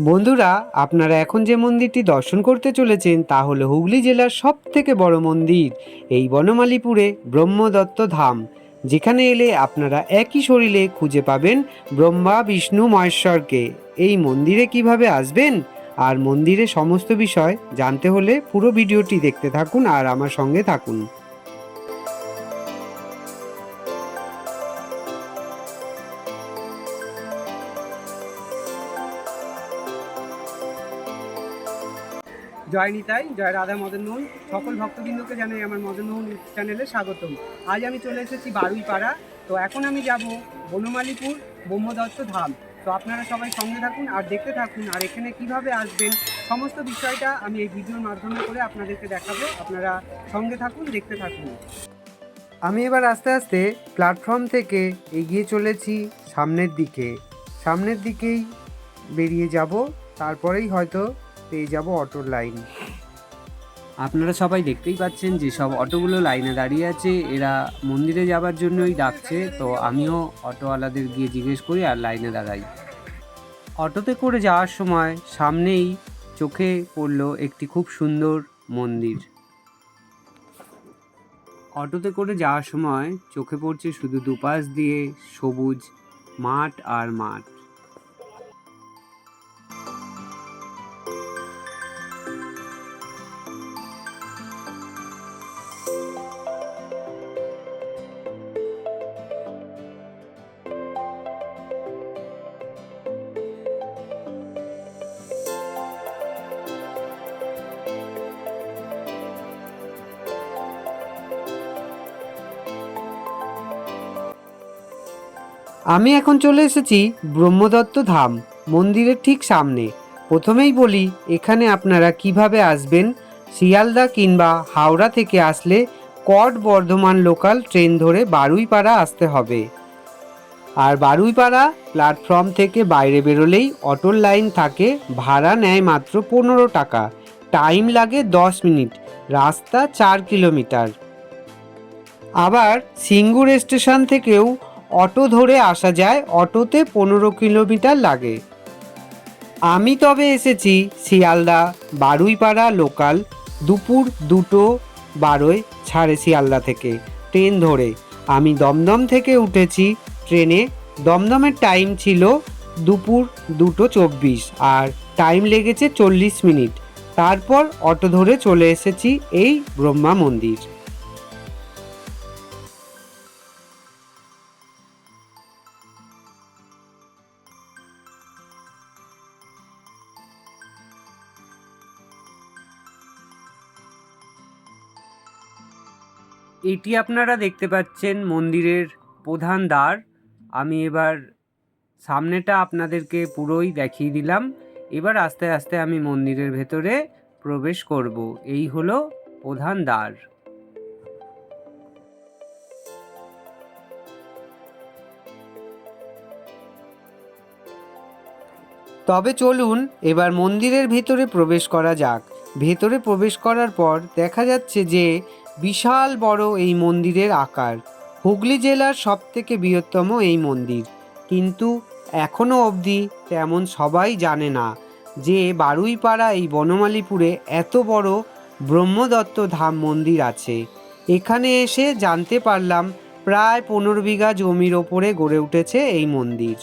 বন্ধুরা, আপনারা এখন যে মন্দিরটি দর্শন করতে চলেছেন তা হলো হুগলি জেলার সব থেকে বড় মন্দির, এই বনমালীপুরে ব্রহ্মদত্ত ধাম। যেখানে এলে আপনারা একই শরীরে খুঁজে পাবেন ব্রহ্মা, বিষ্ণু, মহেশ্বরকে। এই মন্দিরে কীভাবে আসবেন? আর মন্দিরে সমস্ত বিষয় জানতে হলে পুরো ভিডিওটি দেখতে থাকুন আর আমার সঙ্গে থাকুন। জয় নিতাই জয় রাধা মদন মোহন সকল ভক্তবৃন্দকে জানাই আমার মদন মোহন চ্যানেলে স্বাগতম। আজ আমি চলে এসেছি বারুইপাড়া। তো এখন আমি যাব বনমালীপুর ব্রহ্মদত্ত ধাম। তো আপনারা সবাই সঙ্গে থাকুন আর দেখতে থাকুন আর এখানে কীভাবে আসবেন, সমস্ত বিষয়টা আমি এই ভিডিওর মাধ্যমে করে আপনাদেরকে দেখাবো। আপনারা সঙ্গে থাকুন, দেখতে থাকুন। আমি এবার আস্তে আস্তে প্ল্যাটফর্ম থেকে এগিয়ে চলেছি সামনের দিকে। সামনের দিকেই বেরিয়ে যাব, তারপরেই হয়তো পেয়ে যাব অটোর লাইন। আপনারা সবাই দেখতেই পাচ্ছেন যে সব অটোগুলো লাইনে দাঁড়িয়ে আছে। এরা মন্দিরে যাবার জন্যই ডাকছে। তো আমিও অটোওয়ালাদের গিয়ে জিজ্ঞেস করি আর লাইনে দাঁড়াই। অটোতে করে যাওয়ার সময় সামনেই চোখে পড়ল একটি খুব সুন্দর মন্দির। অটোতে করে যাওয়ার সময় চোখে পড়ছে শুধু দুপাশ দিয়ে সবুজ মাঠ আর মাঠ। আমি এখন চলে এসেছি ব্রহ্মদত্ত ধাম, মন্দিরের ঠিক সামনে। প্রথমেই বলি, এখানে আপনারা কীভাবে আসবেন? শিয়ালদা কিংবা হাওড়া থেকে আসলে কট বর্ধমান লোকাল ট্রেন ধরে বারুইপাড়া আসতে হবে। আর বারুইপাড়া প্ল্যাটফর্ম থেকে বাইরে বেরোলেই অটোর লাইন থাকে, ভাড়া নেয় মাত্র পনেরো টাকা। টাইম লাগে দশ মিনিট, রাস্তা চার কিলোমিটার। আবার সিঙ্গুর স্টেশন থেকেও অটো ধরে আসা যায়, অটোতে পনেরো কিলোমিটার লাগে। আমি তবে এসেছি শিয়ালদা, বারুইপাড়া লোকাল, দুপুর দুটো বারোয় ছাড়ে শিয়ালদা থেকে, ট্রেন ধরে। আমি দমদম থেকে উঠেছি ট্রেনে, দমদমের টাইম ছিল দুপুর দুটো চব্বিশ, আর টাইম লেগেছে চল্লিশ মিনিট। তারপর অটো ধরে চলে এসেছি এই ব্রহ্মা মন্দির। এটি আপনারা দেখতে পাচ্ছেন মন্দিরের প্রধান দ্বার। আমি এবার সামনেটা আপনাদেরকে পুরোই দেখিয়ে দিলাম। এবার আস্তে আস্তে আমি মন্দিরের ভেতরে প্রবেশ করব। এই হলো প্রধান দ্বার। তবে চলুন এবার মন্দিরের ভেতরে প্রবেশ করা যাক। ভেতরে প্রবেশ করার পর দেখা যাচ্ছে যে বিশাল বড় এই মন্দিরের আকার। হুগলি জেলার সব থেকে বৃহত্তম এই মন্দির। কিন্তু এখনও অবধি তেমন সবাই জানে না যে বারুইপাড়া এই বনমালীপুরে এত বড় ব্রহ্মদত্ত ধাম মন্দির আছে। এখানে এসে জানতে পারলাম, প্রায় পনেরো বিঘা জমির ওপরে গড়ে উঠেছে এই মন্দির।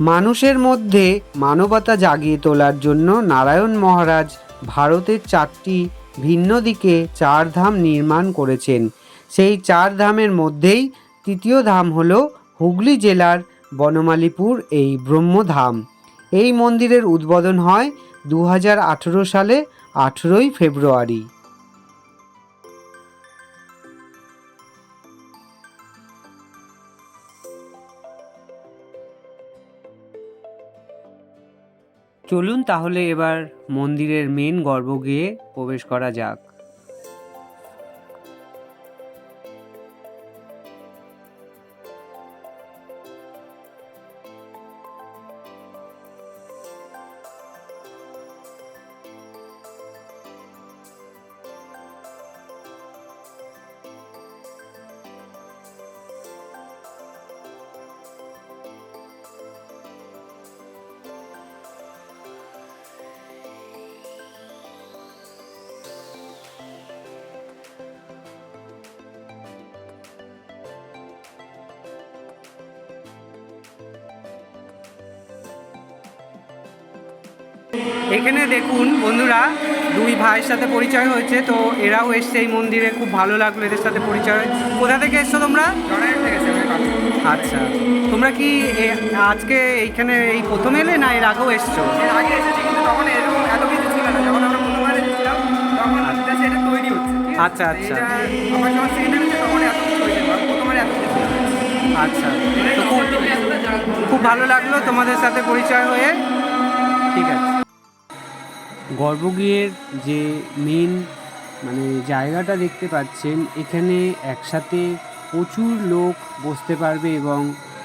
মানুষের মধ্যে মানবতা জাগিয়ে তোলার জন্য নারায়ণ মহারাজ ভারতের চারটি ভিন্ন দিকে চার ধাম নির্মাণ করেছেন। সেই চার ধামের মধ্যেই তৃতীয় ধাম হল হুগলি জেলার বনমালীপুর, এই ব্রহ্মধাম। এই মন্দিরের উদ্বোধন হয় দু হাজার আঠেরো সালে আঠেরোই ফেব্রুয়ারি। চলুন তাহলে এবার মন্দিরের মেন গর্ভগৃহে প্রবেশ করা যাক। এখানে দেখুন বন্ধুরা দুই ভাইয়ের সাথে পরিচয় হয়েছে তো এরাও এসছে এই মন্দিরে খুব ভালো লাগল এদের সাথে পরিচয় কোথা থেকে এসছো তোমরা। আচ্ছা তোমরা কি আজকে এইখানে এই প্রথম এলে না এর আগেও এসছো? আগে এসেছি কিন্তু তখন এরকম এত কিছু ছিল না যখন আমরা প্রথমবার এসেছিলাম তখন just এটা তৈরি হচ্ছে আচ্ছা, আচ্ছা। আমার যখন সেকেন্ড তখন এত কিছু হয়েছে প্রথমবার এত কিছু আচ্ছা খুব খুব ভালো লাগল তোমাদের সাথে পরিচয় হয়ে ঠিক আছে। গর্ভগৃহের যে মেন মানে জায়গাটা দেখতে পাচ্ছেন, এখানে একসাথে প্রচুর লোক বসতে পারবে এবং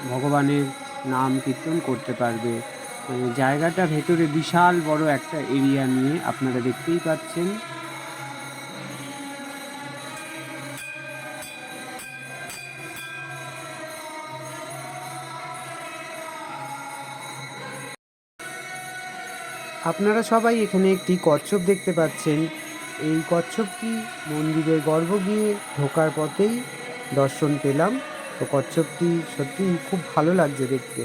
ভগবানের নাম কীর্তন করতে পারবে। মানে জায়গাটা ভেতরে বিশাল বড় একটা এরিয়া নিয়ে আপনারা দেখতেই পাচ্ছেন। আপনারা সবাই এখানে একটি কচ্ছপ দেখতে পাচ্ছেন। এই কচ্ছপটি মন্দিরের গর্ব গিয়ে ঢোকার পথেই দর্শন পেলাম। তো কচ্ছপটি সত্যি খুব ভালো লাগছে দেখতে।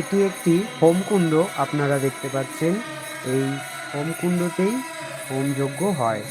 এটি একটি হোমকুণ্ড, আপনারা দেখতে পাচ্ছেন। এই হোমকুণ্ডতেই হোমযজ্ঞ হয়।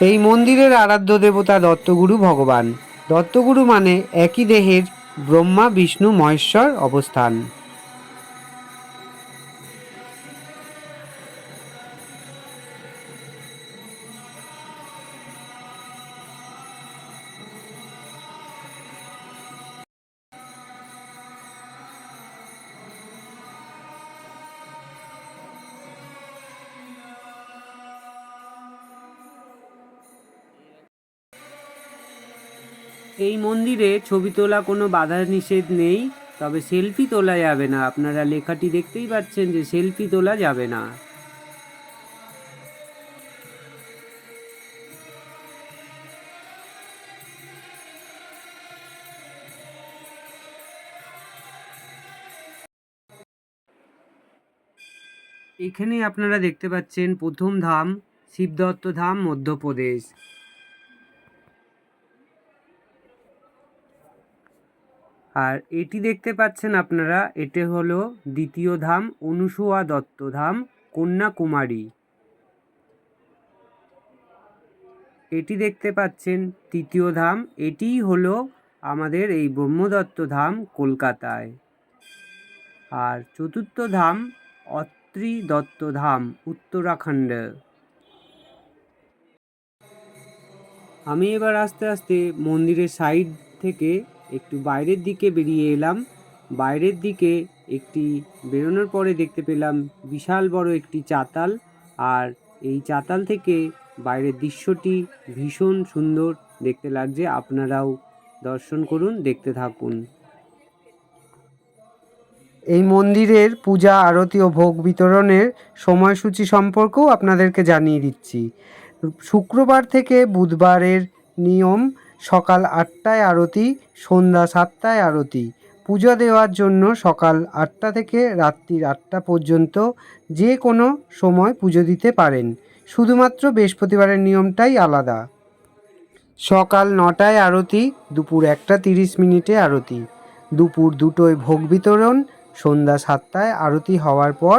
এই মন্দিরের আরাধ্য দেবতা দত্তগুরু ভগবান। দত্তগুরু মানে একই দেহের ব্রহ্মা বিষ্ণু মহেশ্বর অবস্থান। এই মন্দিরে ছবি তোলা কোনো বাধা নিষেধ নেই, তবে সেলফি তোলা যাবে না। আপনারা লেখাটি দেখতেই পাচ্ছেন যে সেলফি তোলা যাবে না। এখানে আপনারা দেখতে পাচ্ছেন প্রথম ধাম, শিবদত্ত ধাম, মধ্যপ্রদেশ। আর এটি দেখতে পাচ্ছেন আপনারা, এটি হলো দ্বিতীয় ধাম, অনুসুয়া দত্ত ধাম, কন্যাকুমারী। এটি দেখতে পাচ্ছেন তৃতীয় ধাম, এটিই হলো আমাদের এই ব্রহ্মদত্ত ধাম কলকাতায়। আর চতুর্থ ধাম, অত্রি দত্ত ধাম, উত্তরাখণ্ড। আমি এবার আস্তে আস্তে মন্দিরের সাইড থেকে একটু বাইরের দিকে বেরিয়ে এলাম। বাইরের দিকে একটি বেরোনোর পরে দেখতে পেলাম বিশাল বড় একটি চাতাল আর এই চাতাল থেকে বাইরের দৃশ্যটি ভীষণ সুন্দর দেখতে লাগছে। আপনারাও দর্শন করুন, দেখতে থাকুন। এই মন্দিরের পূজা, আরতি ও ভোগ বিতরণের সময়সূচি সম্পর্কেও আপনাদেরকে জানিয়ে দিচ্ছি। শুক্রবার থেকে বুধবারের নিয়ম সকাল আটটায় আরতি, সন্ধ্যা সাতটায় আরতি। পূজা দেওয়ার জন্য সকাল আটটা থেকে রাত্রির আটটা পর্যন্ত যে কোনো সময় পুজো দিতে পারেন। শুধুমাত্র বৃহস্পতিবারের নিয়মটাই আলাদা। সকাল নটায় আরতি, দুপুর একটা তিরিশ মিনিটে আরতি। দুপুর দুটোয় ভোগ বিতরণ, সন্ধ্যা সাতটায় আরতি হওয়ার পর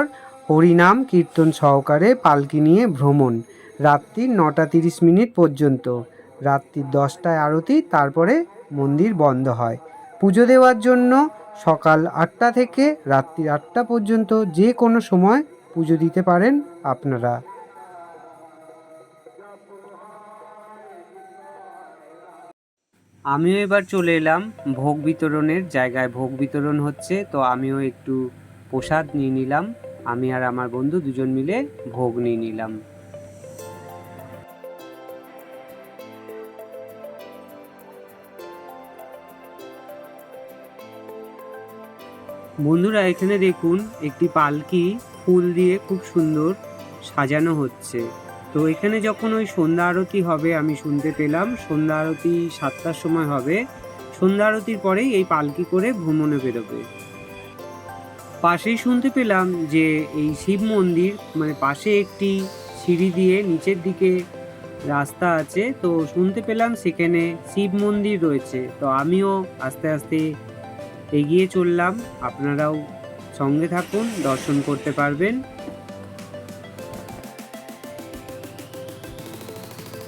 হরিনাম কীর্তন সহকারে পালকি নিয়ে ভ্রমণ। রাত্রি নটা তিরিশ মিনিট পর্যন্ত। রাত্রি দশটায় আরতি, তারপরে মন্দির বন্ধ হয়। পুজো দেওয়ার জন্য সকাল আটটা থেকে রাত্রি আটটা পর্যন্ত যে কোনো সময় পুজো দিতে পারেন আপনারা। আমিও এবার চলে এলাম ভোগ বিতরণের জায়গায়। ভোগ বিতরণ হচ্ছে, তো আমিও একটু প্রসাদ নিয়ে নিলাম। আমি আর আমার বন্ধু দুজন মিলে ভোগ নিয়ে নিলাম। বন্ধুরা, এখানে দেখুন একটি পালকি ফুল দিয়ে খুব সুন্দর সাজানো হচ্ছে। তো এখানে যখন ওই সন্ধ্যা আরতি হবে, আমি শুনতে পেলাম, সন্ধ্যা আরতি সাতটার সময় হবে। সন্ধ্যা আরতির পরেই এই পালকি করে ভ্রমণে বেরোবে। পাশেই শুনতে পেলাম যে এই শিব মন্দির মানে পাশে একটি সিঁড়ি দিয়ে নিচের দিকে রাস্তা আছে। তো শুনতে পেলাম সেখানে শিব মন্দির রয়েছে। তো আমিও আস্তে আস্তে এগিয়ে চললাম। আপনারাও সঙ্গে থাকুন, দর্শন করতে পারবেন।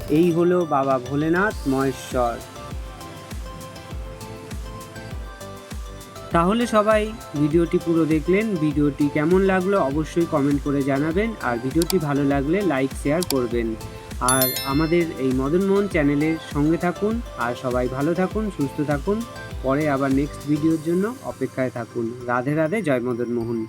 এই হলো বাবা ভোলেনাথ মহেশ্বর। তাহলে সবাই ভিডিওটি পুরো দেখলেন। ভিডিওটি কেমন লাগল অবশ্যই কমেন্ট করে জানাবেন। আর ভিডিওটি ভালো লাগলে লাইক শেয়ার করবেন। আর আমাদের এই মদন মোহন চ্যানেলের সঙ্গে থাকুন। আর সবাই ভালো থাকুন, সুস্থ থাকুন। পরে আবার নেক্সট ভিডিওর জন্য অপেক্ষায় থাকুন। রাধে রাধে জয় মদন মোহন